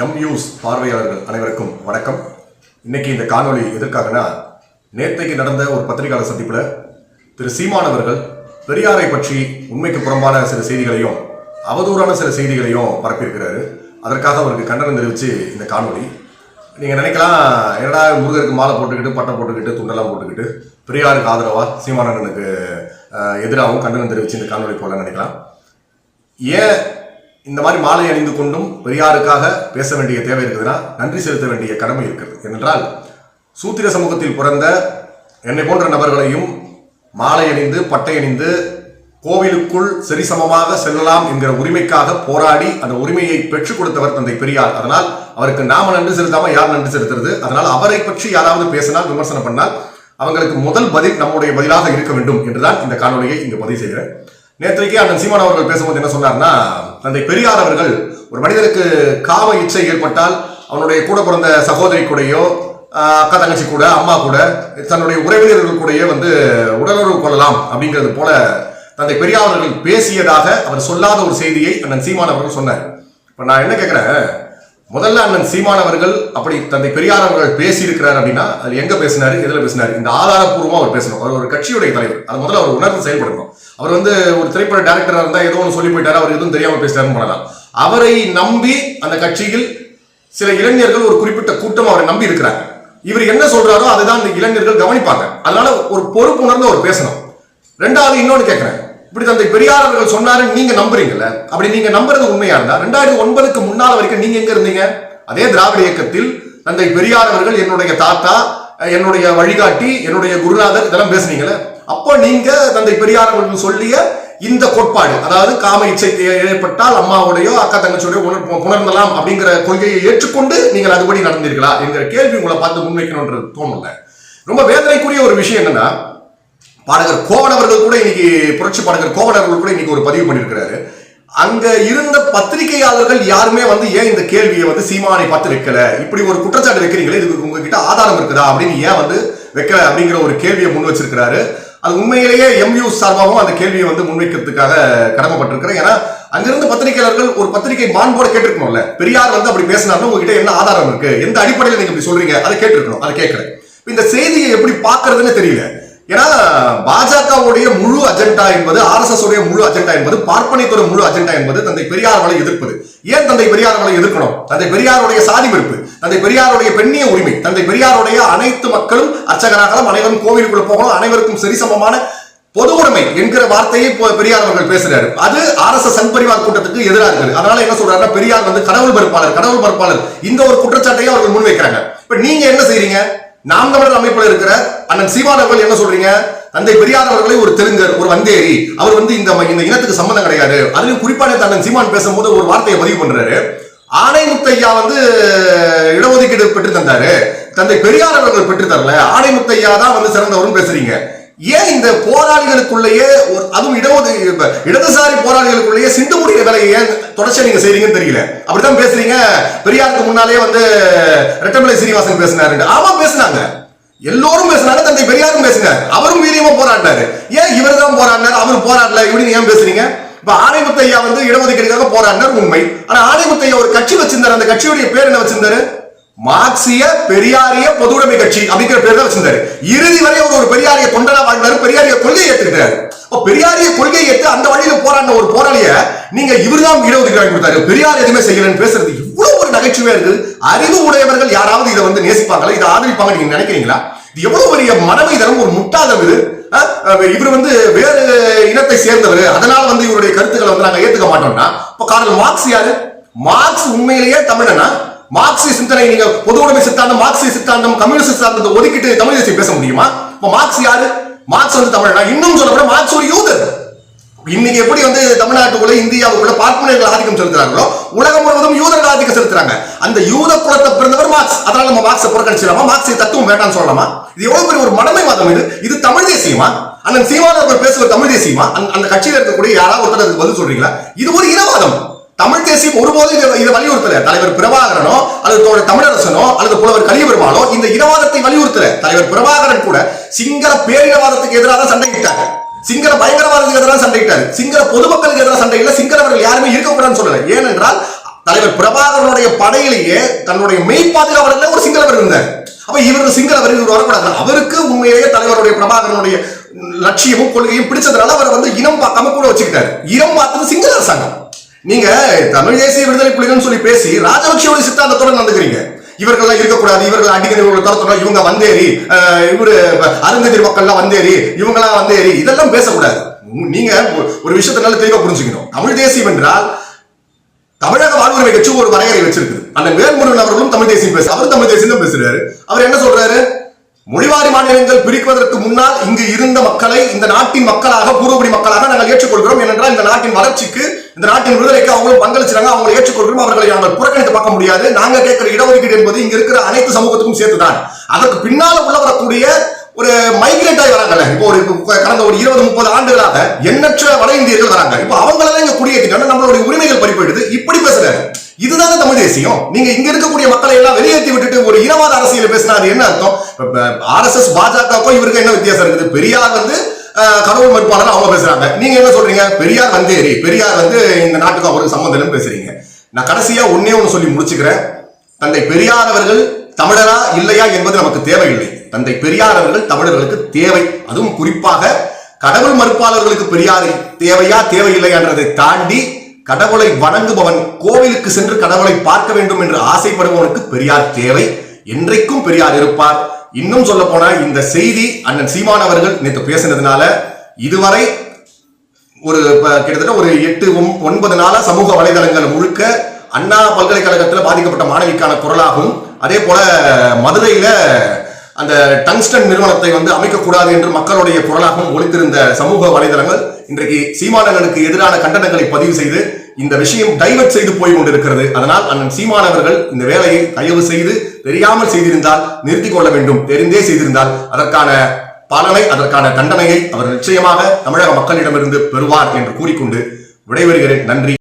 M news பார்வையாளர்கள் அனைவருக்கும் வணக்கம். இன்னைக்கு இந்த காணொலி எதற்காகனா நேற்றைக்கு நடந்த ஒரு பத்திரிகையாளர் சந்திப்பில் திரு சீமானவர்கள் பெரியாரை பற்றி உண்மைக்கு புறம்பான சில செய்திகளையும் அவதூறான சில செய்திகளையும் பரப்பியிருக்கிறாரு. அதற்காக அவருக்கு கண்டனம் தெரிவித்து இந்த காணொளி. நீங்கள் நினைக்கலாம் என்னடா முருகருக்கு மாலை போட்டுக்கிட்டு பட்டை போட்டுக்கிட்டு துண்டெல்லாம் போட்டுக்கிட்டு பெரியாருக்கு ஆதரவாக சீமானவர்களுக்கு எதிராகவும் கண்டனம் தெரிவித்து இந்த காணொலி போல நினைக்கலாம். ஏன் இந்த மாதிரி மாலை அணிந்து கொண்டும் பெரியாருக்காக பேச வேண்டிய தேவை இருக்குதுன்னா நன்றி செலுத்த வேண்டிய கடமை இருக்கிறது. ஏனென்றால் சூத்திர சமூகத்தில் பிறந்த என்னை போன்ற நபர்களையும் மாலை அணிந்து பட்டை அணிந்து கோவிலுக்குள் சரிசமமாக செல்லலாம் என்கிற உரிமைக்காக போராடி அந்த உரிமையை பெற்றுக் கொடுத்தவர் தந்தை பெரியார். அதனால் அவருக்கு நாம நன்றி செலுத்தாம யார் நன்றி செலுத்துறது? அதனால் அவரை பற்றி யாராவது பேசினால் விமர்சனம் பண்ணால் அவங்களுக்கு முதல் பதில் நம்முடைய பதிலாக இருக்க வேண்டும் என்றுதான் இந்த காணொலியை இங்கு பதிவு செய்கிறேன். நேற்றைக்கு அண்ணன் சீமான் அவர்கள் பேசும்போது என்ன சொன்னார்னா தந்தை பெரியார் அவர்கள் ஒரு மனிதனுக்கு காம இச்சை ஏற்பட்டால் அவனுடைய கூட பிறந்த சகோதரி கூடயோ அக்கா தங்கச்சி கூட அம்மா கூட தன்னுடைய உறவினர்கள் கூடயே வந்து உடலுறவு கொள்ளலாம் அப்படிங்கிறது போல தந்தை பெரியார் அவர்கள் பேசியதாக அவர் சொல்லாத ஒரு செய்தியை அண்ணன் சீமான் அவர்கள் சொன்னார். இப்ப நான் என்ன கேட்கிறேன் முதல்ல அண்ணன் சீமான் அவர்கள் அப்படி தந்தை பெரியார் அவர்கள் பேசியிருக்கிறார் அப்படின்னா அது எங்க பேசினாரு எதுல பேசினாரு? இந்த ஆதாரப்பூர்வமா அவர் பேசணும். அவர் ஒரு கட்சியுடைய தலைவர். அது முதல்ல அவர் உணர்ந்து செயல்படணும். அவர் வந்து ஒரு திரைப்பட டேரக்டரா இருந்தா ஏதோ ஒன்று சொல்லி போயிட்டாரு அவர் எதுவும் தெரியாம பேசிட்டாருன்னு பண்ணலாம் அவரை நம்பி அந்த கட்சியில் சில இளைஞர்கள் ஒரு குறிப்பிட்ட கூட்டம் அவரை நம்பி இருக்கிறாங்க. இவர் என்ன சொல்றாரோ அதுதான் இந்த இளைஞர்கள் கவனிப்பாங்க. அதனால ஒரு பொறுப்பு உணர்ந்து அவர் பேசணும். ரெண்டாவது இன்னொன்னு கேட்கிறேன் இப்படி தந்தை பெரியார் அவர்கள் சொன்னாரு நீங்க நம்புறீங்கல்ல? அப்படி நீங்க நம்புறது உண்மையா இருந்தா ரெண்டாயிரத்தி ஒன்பதுக்கு முன்னால் வரைக்கும் நீங்க எங்க இருந்தீங்க? அதே திராவிட இயக்கத்தில் தந்தை பெரியார் அவர்கள் என்னுடைய தாத்தா என்னுடைய வழிகாட்டி என்னுடைய குருநாதர் இதெல்லாம் பேசுனீங்களே அப்போ நீங்க தந்தை பெரியார் அவர்கள் சொல்லிய இந்த கோட்பாடு அதாவது காம இச்சை ஏற்பட்டால் அம்மாவுடையோ அக்கா தங்கச்சியோடையோ உணர் உணர்ந்தலாம் அப்படிங்கிற கொள்கையை ஏற்றுக்கொண்டு நீங்கள் அதுபடி நடந்தீர்களா என்கிற கேள்வி உங்களை பார்த்து முன்வைக்கணும்ன்றது தோணும்ல. ரொம்ப வேதனைக்குரிய ஒரு விஷயம் என்னன்னா பாடகர் கோவன் அவர்கள் கூட இன்னைக்கு புரட்சி பாடகர் கோவன் அவர்கள் கூட இன்னைக்கு ஒரு பதிவு பண்ணியிருக்கிறாரு அங்க இருந்த பத்திரிகையாளர்கள் யாருமே வந்து ஏன் இந்த கேள்வியை வந்து சீமானை பார்த்து வைக்கல? இப்படி ஒரு குற்றச்சாட்டு வைக்கிறீங்களே இதுக்கு உங்ககிட்ட ஆதாரம் இருக்குதா? அப்படின்னு ஏன் வந்து வைக்கல அப்படிங்கிற ஒரு கேள்வியை முன் வச்சிருக்கிறாரு. அது உண்மையிலேயே எம்யூ சார்பாகவும் அந்த கேள்வியை வந்து முன்வைக்கிறதுக்காக கடமைப்பட்டிருக்கிறேன். ஏன்னா அங்கிருந்து பத்திரிகையாளர்கள் ஒரு பத்திரிகை மாண்போட கேட்டிருக்கணும்ல. பெரியார் வந்து அப்படி பேசினாலும் உங்ககிட்ட என்ன ஆதாரம் இருக்கு? எந்த அடிப்படையில் நீங்க இப்படி சொல்றீங்க? அதை கேட்டிருக்கணும் அதை கேட்கிறேன் இந்த செய்தியை எப்படி பாக்குறதுன்னு தெரியல. ஏன்னா பாஜகவுடைய முழு அஜெண்டா என்பது ஆர்எஸ்எஸ் உடைய முழு அஜெண்டா என்பது பார்ப்பனைத்துறை முழு அஜெண்டா என்பது தந்தை பெரியார்களை எதிர்ப்பது. ஏன் தந்தை பெரியார்களை எதிர்க்கணும்? தந்தை பெரியாருடைய சாதி வெறுப்பு தந்தை பெரியாருடைய பெண்ணிய உரிமை தந்தை பெரியாருடைய அனைத்து மக்களும் அர்ச்சகராகலாம் அனைவரும் கோவிலுக்குள்ள போகணும் அனைவருக்கும் சரிசமமான பொது உடைமை என்கிற வார்த்தையை இப்போ பெரியார் அவர்கள் பேசுறாரு. அது ஆர் எஸ் எஸ் பரிவார் கூட்டத்துக்கு எதிராக இருக்குது. அதனால என்ன சொல்றாருன்னா பெரியார் வந்து கடவுள் மறுப்பாளர் கடவுள் பருப்பாளர் இந்த ஒரு குற்றச்சாட்டையும் அவர்கள் முன்வைக்கிறாங்க. இப்ப நீங்க என்ன செய்றீங்க? நாம் தமிழர் அமைப்பில் இருக்கிற அண்ணன் சீமான் அவர்கள் என்ன சொல்றீங்க? தந்தை பெரியார் அவர்களை ஒரு தெலுங்கர் ஒரு வந்தேரி அவர் வந்து இந்த இந்த இனத்துக்கு சம்பந்தம் கிடையாது. அதுலயும் குறிப்பா நேத்து அண்ணன் சீமான் பேசும்போது ஒரு வார்த்தையை பதிவு பண்றாரு. ஆணை முத்தையா வந்து இடஒதுக்கீடு பெற்று தந்தாரு. தந்தை பெரியார் அவர்கள் பெற்று தரல. ஆணை முத்தையா தான் வந்து சிறந்தவரும் பேசுறீங்க. ஏன் இந்த போராளிகளுக்குள்ளேயே ஒரு அதுவும் இடஒது இடதுசாரி போராளிகளுக்குள்ளேயே சிந்து முடிகிற வேலையை ஏன் தொடர்ச்சியா நீங்க செய்றீங்கன்னு தெரியல. அப்படிதான் பேசுறீங்க. பெரியாருக்கு முன்னாலே வந்து ரெட்டமலை சீனிவாசன் பேசினாரு ஆமா பேசுனாங்க. எல்லோரும் பேசினாங்க தந்தை பெரியாரும் பேசினார். அவரும் வீரியமா போராடினாரு. ஏன் இவர் தான் போராடினார்? அவர் போராடல இப்படின்னு ஏன் பேசுறீங்க? இப்ப ஆணைமுத்தையா வந்து இடஒதுக்கீடுக்காக போராடினார் உண்மை. ஆனா ஆணைமுத்தையா ஒரு கட்சி வச்சிருந்தாரு. அந்த கட்சியுடைய பேர் என்ன வச்சிருந்தாரு? மார்க்சிய பெரியாரிய பொதுவுடைமை கட்சி அப்படிங்கிற பேர் தான் வச்சிருந்தாரு. இறுதி வரை அவர் ஒரு பெரியாரிய தொண்டனா வாழ்ந்தாரு பெரியாரிய கொள்கையை ஏற்றுக்கிறாரு அப்ப பெரியாரிய கொள்கையை ஏற்று அந்த வழியில போராடின ஒரு போராளிய நீங்க இவர்தான் இடஒதுக்கீடு கொடுத்தாரு. பெரியார் எதுவுமே செய்யலன்னு பேசுறது இவ்வளவு ஒரு நகைச்சுவையா இருக்குது. அறிவு உடையவர்கள் யாராவது இதை வந்து நேசிப்பாங்களா? இதை ஆதரிப்பாங்க நீங்க நினைக்கிறீங்களா? இது எவ்வளவு பெரிய மனமைதனம் ஒரு முட்டாதம் இது. இவர் வந்து வேறு இனத்தை சேர்ந்தவர். அதனால வந்து இவருடைய கருத்துக்களை வந்து நாங்க ஏத்துக்க மாட்டோம்னா இப்ப காரணம் மார்க்ஸ் யாரு? மார்க்ஸ் உண்மையிலேயே தமிழனா? மார்க்சிய சிந்தனை நீங்க பொது உடைமை சித்தாந்தம் மார்க்சிய சித்தாந்தம் கம்யூனிஸ்ட் சித்தாந்தத்தை ஒதுக்கிட்டு தமிழ் தேசியம் பேச முடியுமா? இப்ப மார்க்ஸ் யாரு? மார்க்ஸ் வந்து தமிழனா இன்னும் சொல்லப்பட மார்க்ஸ் ஒரு யூதர். இன்னைக்கு எப்படி வந்து தமிழ்நாட்டுக்குள்ள இந்தியாவுக்குள்ள பார்ப்பனர்கள் ஆதிக்கம் செலுத்துறாங்களோ உலகம் முழுவதும் யூதர்கள் ஆதிக்கம் செலுத்துறாங்க. அந்த யூத குலத்தை பிறந்தவர் மார்க்ஸ். அதனால நம்ம மார்க்ஸை புறக்கணிச்சிடலாமா? மார்க்ஸை தத்துவம் வேண்டாம்னு சொல்லலாமா? இது எவ்வளவு பெரிய ஒரு மடமைவாதம் இது. இது தமிழ் தேசியமா? அண்ணன் சீமான் பேசுகிற தமிழ் தேசியமா? அந்த- கட்சியில் கட்சியில இருக்கக்கூடிய யாராவது ஒருத்தர் பதில் சொல்றீங்களா? இது ஒரு இனவாதம். தமிழ் தேசியம் ஒருபோதும் இதை இதை வலியுறுத்தல. தலைவர் பிரபாகரனோ அல்லது தோழர் தமிழரசனோ அல்லது புலவர் கலியபெருமானோ இந்த இனவாதத்தை வலியுறுத்தல. தலைவர் பிரபாகரன் கூட சிங்கள பேரினவாதத்துக்கு எதிராக தான் சண்டையிட்டாங்க. சிங்கள பயங்கரவாதத்துக்கு எதிராக சண்டையிட்டாரு. சிங்கள பொதுமக்களுக்கு எதிராக சண்டையில சிங்களவர்கள் யாருமே இருக்கக்கூடாதுன்னு சொல்லல. ஏனென்றால் தலைவர் பிரபாகரனுடைய படையிலேயே தன்னுடைய மெய் பாதுகாவலர்ல ஒரு சிங்களவர் இருந்தார். அப்ப இவர் சிங்களவர் இவர் வரக்கூடாது. அவருக்கு உண்மையிலேயே தலைவருடைய பிரபாகரனுடைய லட்சியமும் கொள்கையும் பிடிச்சதுனால அவரை வந்து இனம் பார்க்காம கூட வச்சுக்கிட்டாரு. இனம் பார்த்தது சிங்கள அரசாங்கம். நீங்க தமிழ் தேசிய விடுதலை புலிகள்னு சொல்லி பேசி ராஜபக்ஷோட சித்தாந்தத்தோட நடந்துக்கிறீங்க. இவர்கள்லாம் இருக்கக்கூடாது இவர்கள் அடிக்கடி இவர்கள் துரத்தணும் இவங்க வந்தேரி இவரு அருந்ததிர் மக்கள்லாம் வந்தேரி இவங்கெல்லாம் வந்தேரி இதெல்லாம் பேசக்கூடாது. நீங்க ஒரு- விஷயத்த விஷயத்தை நல்ல தெளிவா புரிஞ்சுக்கணும். தமிழ் தேசியம் என்றால் தமிழக வாழ்வுரிமை கட்சி ஒரு வரையறை வச்சிருக்குது. அந்த மேல்முருகன் அவர்களும் தமிழ் தேசியம் பேச அவர் தமிழ் தேசியம் தான் பேசுறாரு. அவர் என்ன சொல்றாரு? மொழிவாரி மாநிலங்கள் பிரிக்குவதற்கு முன்னால் இங்கு இருந்த மக்களை இந்த நாட்டின் மக்களாக பூர்வபடி மக்களாக நாங்கள் ஏற்றுக்கொள்கிறோம். ஏனென்றால் இந்த நாட்டின் வளர்ச்சிக்கு இந்த நாட்டின் விடுதலைக்கு அவங்களும் பங்களிச்சாங்க அவங்களை ஏற்றுக்கொள்கிறோம். அவர்களை நாங்கள் புறக்கணித்து பார்க்க முடியாது. நாங்கள் கேட்கிற இடஒதுக்கீடு என்பது இங்க இருக்கிற அனைத்து சமூகத்துக்கும் சேர்த்துதான். அதற்கு பின்னால் உள்ள வரக்கூடிய ஒரு மைக்ரேட் ஆகி வராங்கல்ல. இப்போ ஒரு கடந்த ஒரு இருபது முப்பது ஆண்டுகளாக எண்ணற்ற வட இந்தியர்கள் வராங்க. இப்போ அவங்களெல்லாம் இங்க குடியேற்றிட்டோம்னா நம்மளுடைய உரிமைகள் பறிப்போயிடுது இப்படி பேசுறாரு. இதுதானே தமிழ் தேசியம்? நீங்க இங்க இருக்கக்கூடிய மக்களை எல்லாம் வெளியேற்றி விட்டுட்டு ஒரு இனவாத அரசியல் பேசினா அது என்ன அர்த்தம்? ஆர்எஸ்எஸ் பாஜகவுக்கும் இவருக்கு என்ன வித்தியாசம் இருக்குது? பெரியார் வந்து கடவுள் மறுப்பாளர் அவங்க பேசுறாங்க. நீங்க என்ன சொல்றீங்க? பெரியார் வந்தேரி பெரியார் வந்து இந்த நாட்டுக்கு அவருக்கு சம்பந்தம் பேசுறீங்க. நான் கடைசியா ஒன்னே ஒன்று சொல்லி முடிச்சுக்கிறேன். தந்தை பெரியார் அவர்கள் தமிழரா இல்லையா என்பது நமக்கு தேவையில்லை. தந்தை பெரியார் அவர்கள் தமிழர்களுக்கு தேவை. அதுவும் குறிப்பாக கடவுள் மறுப்பாளர்களுக்கு பெரியார் தேவையா தேவையில்லையான்றதை தாண்டி கடவுளை வணங்குபவன் கோவிலுக்கு சென்று கடவுளை பார்க்க வேண்டும் என்று ஆசைப்படுபவனுக்கு பெரியார் தேவை. என்றைக்கும் பெரியார் இருப்பார். இன்னும் சொல்ல போனா இந்த செய்தி அண்ணன் சீமான் அவர்கள் நேற்று பேசினதுனால இதுவரை ஒரு கிட்டத்தட்ட ஒரு எட்டு ஒன்பது நாளா சமூக வலைதளங்கள் முழுக்க அண்ணா பல்கலைக்கழகத்தில் பாதிக்கப்பட்ட மாணவிக்கான குரலாகவும் அதே போல மதுரையில அந்த டங்ஸ்டன் நிறுவனத்தை வந்து அமைக்கக்கூடாது என்று மக்களுடைய குரலாகவும் ஒழித்திருந்த சமூக வலைதளங்கள் இன்றைக்கு சீமானவர்களுக்கு எதிரான கண்டனங்களை பதிவு செய்து இந்த விஷயம் டைவர்ட் செய்து போய் கொண்டிருக்கிறது. அதனால் அண்ணன் சீமானவர்கள் இந்த வேலையை தயவு செய்து தெரியாமல் செய்திருந்தால் நிறுத்திக் கொள்ள வேண்டும். தெரிந்தே செய்திருந்தால் அதற்கான பலனை அதற்கான தண்டனையை அவர் நிச்சயமாக தமிழக மக்களிடமிருந்து பெறுவார் என்று கூறிக்கொண்டு விடைபெறுகிறேன். நன்றி.